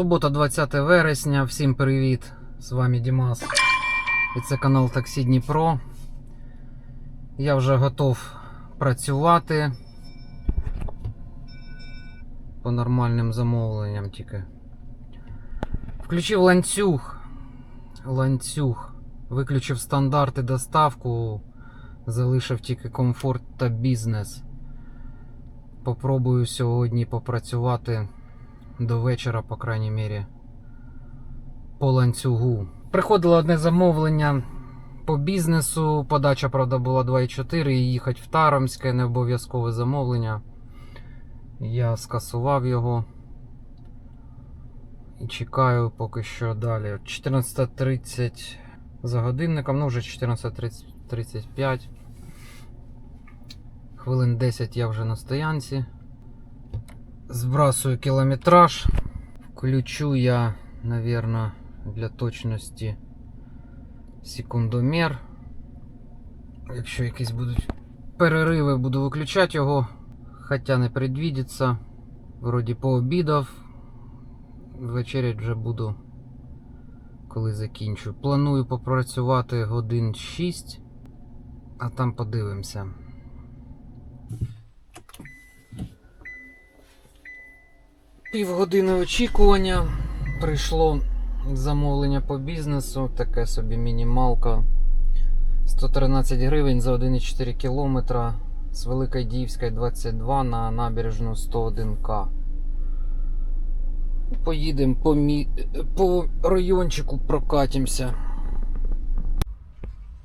Субота, 20 вересня. Всім привіт! З вами Дімас. І це канал Таксі Дніпро. Я вже готов працювати по нормальним замовленням тільки. Включив ланцюг. Ланцюг. Виключив стандарти доставку. Залишив тільки комфорт та бізнес. Попробую сьогодні попрацювати до вечора, по крайній мірі, по ланцюгу. Приходило одне замовлення по бізнесу. Подача, правда, була 2,4 і їхати в Таромське, не обов'язкове замовлення. Я скасував його. І чекаю поки що далі. 14.30 за годинником, ну вже 14.35. Хвилин 10 я вже на стоянці. Збрасую кілометраж. Включу я, наверное, для точності секундомер. Якщо якісь будуть перериви, буду виключати його. Хоча не предвідиться. Вроді пообідав. Вечерять вже буду, коли закінчу. Планую попрацювати годин 6, а там подивимося. Півгодини очікування. Прийшло замовлення по бізнесу, таке собі мінімалка. 113 гривень за 1,4 кілометра з Великої Діївської 22 на набережну 101К. Поїдемо по, мі... по райончику прокатимося.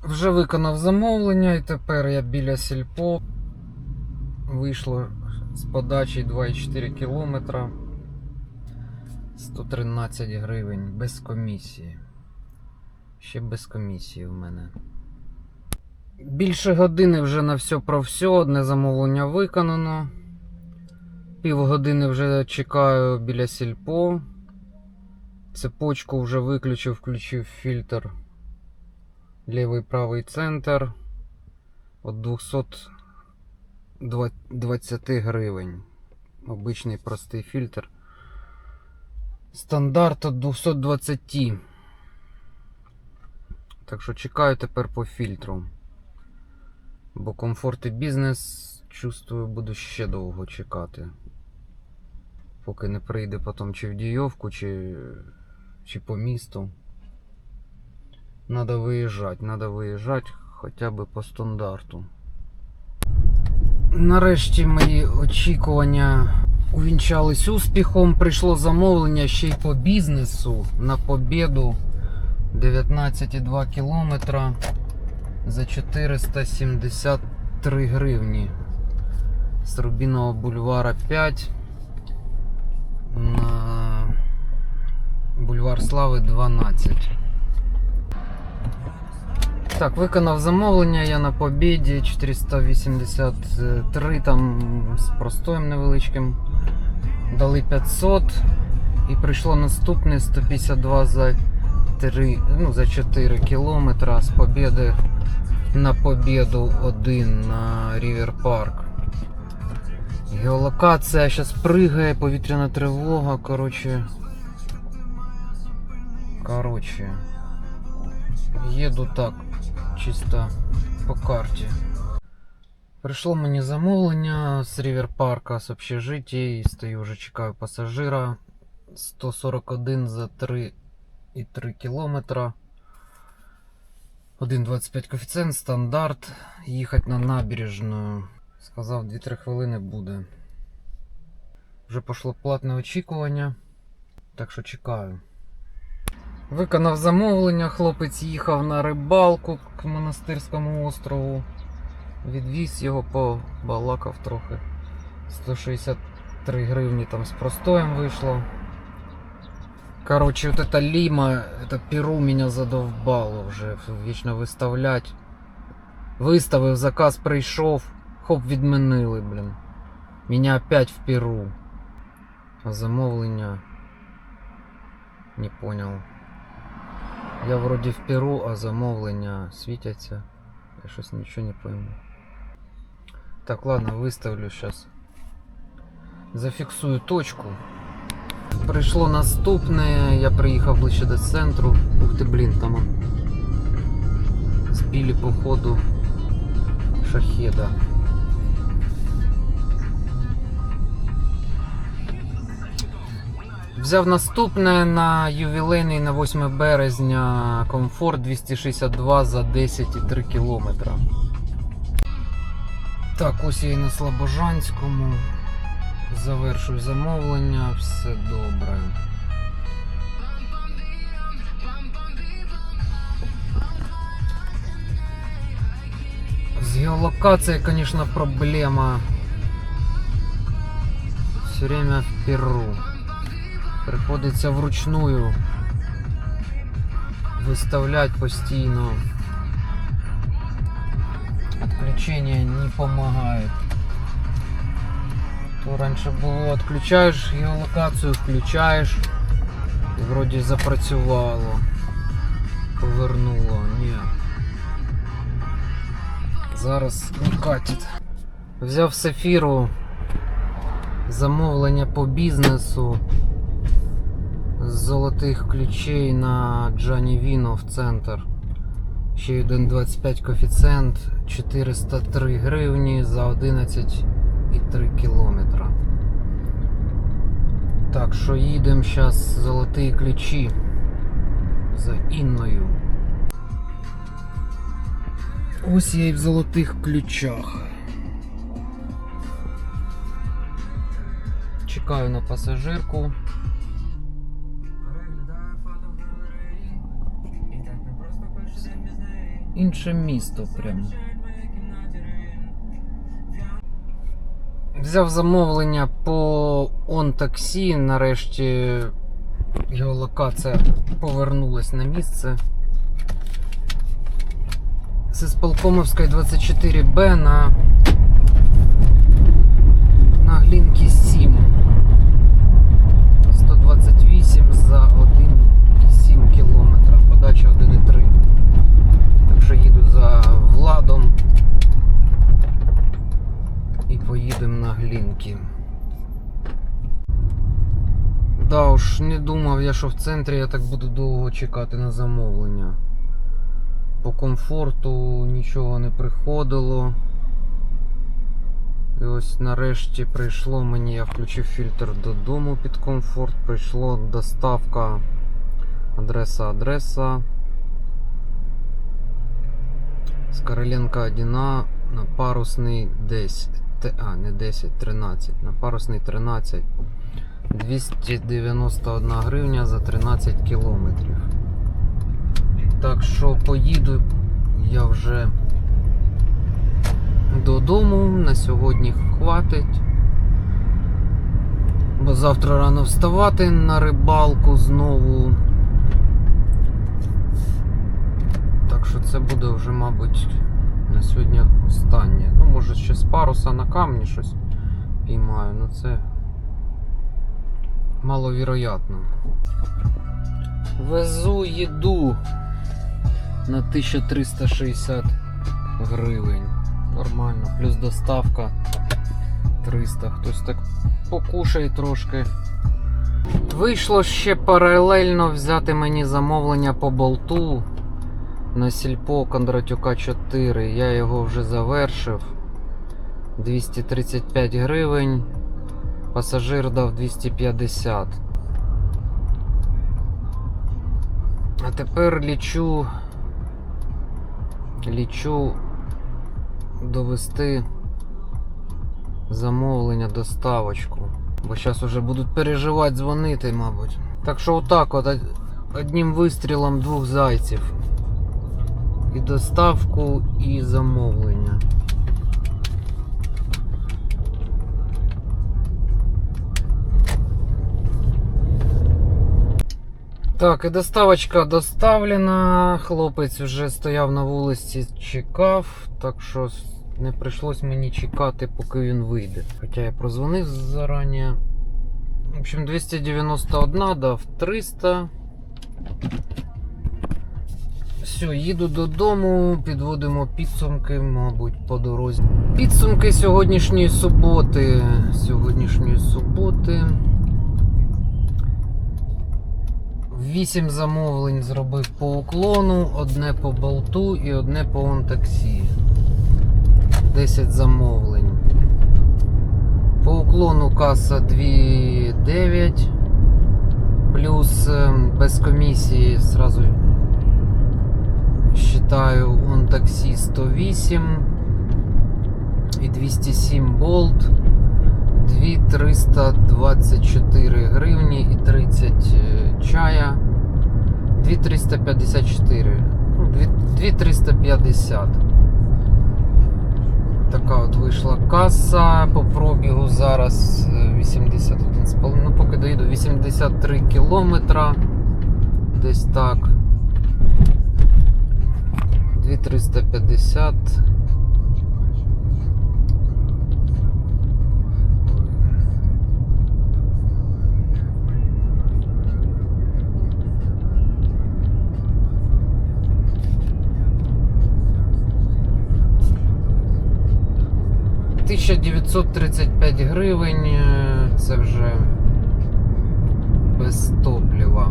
Вже виконав замовлення і тепер я біля сільпо. Вийшло з подачі 2,4 кілометра. 113 гривень без комісії. Ще без комісії в мене. Більше години вже на все про все. Одне замовлення виконано. Півгодини вже чекаю біля сільпо. Цепочку вже виключив, включив фільтр. Лівий правий центр. От 220 гривень. Обичний простий фільтр. Стандарт от 220. Так що чекаю тепер по фільтру. Бо комфорт і бізнес, чувствую, буду ще довго чекати. Поки не прийде потім чи в Дійовку, чи, чи по місту. Надо виїжджати, надо виїжджати хоча б по стандарту. Нарешті мої очікування увінчались успіхом. Прийшло замовлення ще й по бізнесу на побіду 19,2 кілометра за 473 гривні. З Рубінового бульвара 5 на бульвар Слави 12. Так, виконав замовлення, я на побіді 483 там з простоєм невеличким. Дали 500 і прийшло наступне 152 за 3, ну, за 4 кілометра з побіди на побіду 1 на Рівер Парк. Геолокація зараз пригає, повітряна тривога, коротше. Коротше. Їду так, чисто по карті. Прийшло мені замовлення з Рівер Парка з общежиття і стою вже чекаю пасажира. 141 за 3,3 кілометра. 1,25 коефіцієнт, стандарт. Їхати на набережну. Сказав 2-3 хвилини буде. Вже пішло платне очікування. Так що чекаю. Виконав замовлення, хлопець їхав на рибалку к монастирському острову. Відвіз його побалакав трохи. 163 гривні там з простоєм вийшло. Короче, вот эта лима, это перу меня задовбало вже вічно виставлять. Виставив, заказ прийшов, хоп, відмінили, блін. Меня опять в Перу. А замовлення. Не понял. Я вроде в Перу, а замовлення світяться. Я щось нічого не пойму. Так, ладно, выставлю сейчас. Зафиксую точку. Прийшло наступне, я приїхав ближче до центру. Ух ти, блін, там он. Збілі по ходу шахеда. Взяв наступне на ювілейний на 8 березня комфорт 262 за 10,3 кілометра. Так, ось я і на Слобожанському. Завершую замовлення, все добре. З геолокацией, конечно, проблема. Все время в Перу. Приходиться вручную виставлять постійно. Отключение не помогает. То раніше було відключаєш геолокацію, включаєш і вроді запрацювало. Повернуло. Ні. Зараз не катить. Взяв сефіру замовлення по бізнесу з золотих ключей на Джані Віно в центр. Ще 1,25 коефіцієнт, 403 гривні за 11,3 кілометра. Так що їдемо зараз золоті ключі за Інною. Ось я і в золотих ключах. Чекаю на пасажирку. Інше місто прямо. Взяв замовлення по OnTaxi, нарешті геолокація повернулась на місце. З Сполкомовської 24Б на, на Глінки 7. 128 за 1,7 кілометра, подача 1,3. Так що їду за Владом і поїдемо. Да уж, не думав я, що в центрі я так буду довго чекати на замовлення. По комфорту нічого не приходило. І ось нарешті прийшло мені, я включив фільтр додому під комфорт. Прийшло доставка адреса адреса. З Короленка 1 на парусний 10. А, не 10, 13. На парусний 13. 291 гривня за 13 кілометрів. Так що поїду я вже додому. На сьогодні хватить. Бо завтра рано вставати на рибалку знову. Так що це буде вже, мабуть, на сьогодні останнє. Ну, може ще з паруса на камні щось піймаю, ну це маловіроятно. Везу їду на 1360 гривень. Нормально, плюс доставка 300. Хтось так покушає трошки. Вийшло ще паралельно взяти мені замовлення по болту на сільпо Кондратюка 4. Я його вже завершив. 235 гривень. Пасажир дав 250. А тепер лічу. Лічу довести замовлення, доставочку. Бо зараз вже будуть переживати, дзвонити, мабуть. Так що отак от одним вистрілом двох зайців. І доставку, і замовлення. Так, і доставочка доставлена. Хлопець вже стояв на вулиці, чекав, так що не прийшлось мені чекати, поки він вийде. Хоча я прозвонив зарані. В общем, 291 дав 300. Все, їду додому, підводимо підсумки, мабуть, по дорозі. Підсумки сьогоднішньої суботи. Сьогоднішньої суботи. 8 замовлень зробив по уклону, одне по болту і одне по онтаксі. 10 замовлень. По уклону каса 2,9. Плюс ем, без комісії сразу считаю он таксі 108 і 207 болт. 2324 гривні і 30 е, чая. 2354. Ну, 2350. Така от вийшла каса. По пробігу зараз е, 81,5. Ну, поки доїду 83 кілометра. Десь так. 2350. Тисяча 935 гривень. е, Це вже без топлива.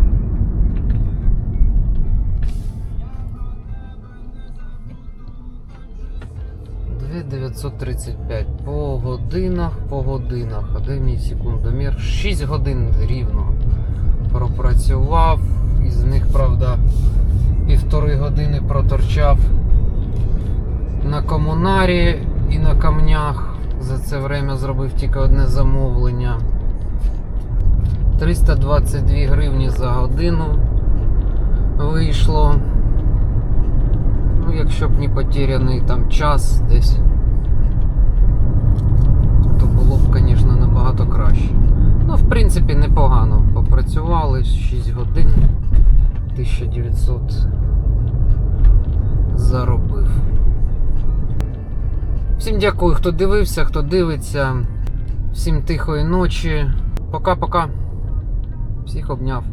935 по годинах, по годинах. А де мій секундомір? 6 годин рівно пропрацював. Із них, правда, півтори години проторчав на комунарі і на камнях. За це время зробив тільки одне замовлення. 322 гривні за годину вийшло. Ну, якщо б не потеряний там час десь, то було б, звісно, набагато краще. Ну, в принципі, непогано. Попрацювали 6 годин, 1900 заробив. Всім дякую, хто дивився, хто дивиться. Всім тихої ночі. Пока-пока. Всіх обняв.